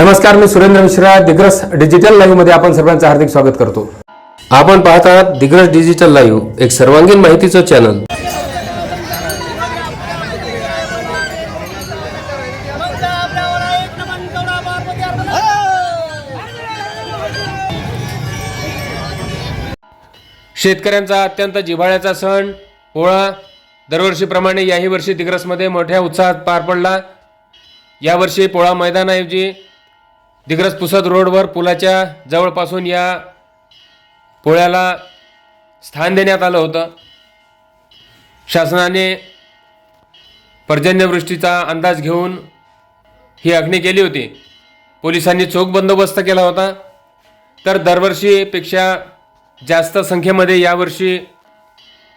नमस्कार मी सुरेंद्र मिश्रा दिग्रस डिजिटल लाईव्हमध्ये आपण सर्वांचं हार्दिक स्वागत करतो. आपण पाहत आहात दिग्रस डिजिटल लाईव्ह एक सर्वांगीण माहितीचं चॅनल शेतकऱ्यांचा अत्यंत जिव्हाळ्याचा सण पोळा दरवर्षीप्रमाणे याही वर्षी दिग्रसमध्ये मोठ्या उत्साहात पार पडला. यावर्षी पोळा मैदानाऐवजी दिग्रस पुसद रोडवर पुलाच्या जवळपासून या पोळ्याला स्थान देण्यात आलं होतं. शासनाने पर्जन्यवृष्टीचा अंदाज घेऊन ही आखणी केली होती. पोलिसांनी चोख बंदोबस्त केला होता. तर दरवर्षीपेक्षा जास्त संख्येमध्ये यावर्षी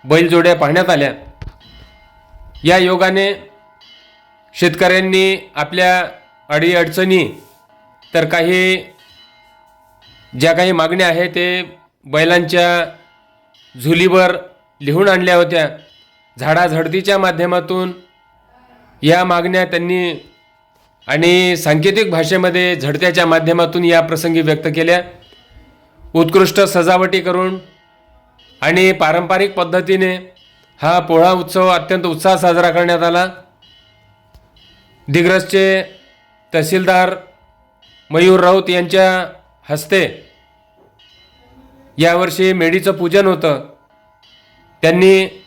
बैलजोड्या पाहण्यात आल्या. या योगाने शेतकऱ्यांनी आपल्या अडीअडचणी तर काही ज्या काही मागण्या आहे ते बैलांच्या झुलीवर लिहून आणल्या होत्या. झाडाझडतीच्या माध्यमातून या मागण्या त्यांनी आणि सांकेतिक भाषेमध्ये झडत्याच्या माध्यमातून या प्रसंगी व्यक्त केल्या. उत्कृष्ट सजावटी करून आणि पारंपरिक पद्धतीने हा पोळा उत्सव अत्यंत उत्साह साजरा करण्यात आला. दिग्रसचे तहसीलदार मयूर राऊत यांच्या हस्ते यावर्षी मेढीचं पूजन होतं. त्यांनी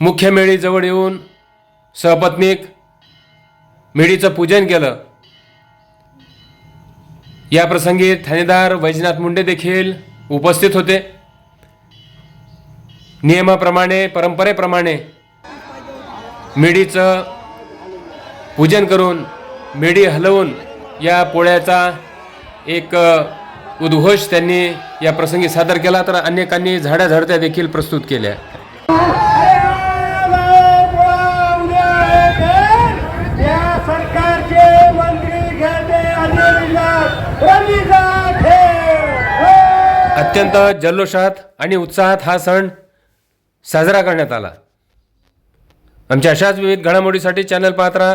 मुख्य मेढीजवळ येऊन सहपत्नीक मेढीचं पूजन केलं. या प्रसंगी ठाणेदार वैजनाथ मुंडे देखील उपस्थित होते. नियमाप्रमाणे परंपरेप्रमाणे मेढीचं पूजन करून मेढी हलवून या पोळ्याचा एक उद्घोष त्यांनी या प्रसंगी सादर केला. तर अनेकांनी झाड्या झाडत्या देखील प्रस्तुत केल्या. अत्यंत जल्लोषात आणि उत्साहात हा सण साजरा करण्यात आला. आमच्या अशाच विविध घडामोडीसाठी चॅनल पाहत राहा.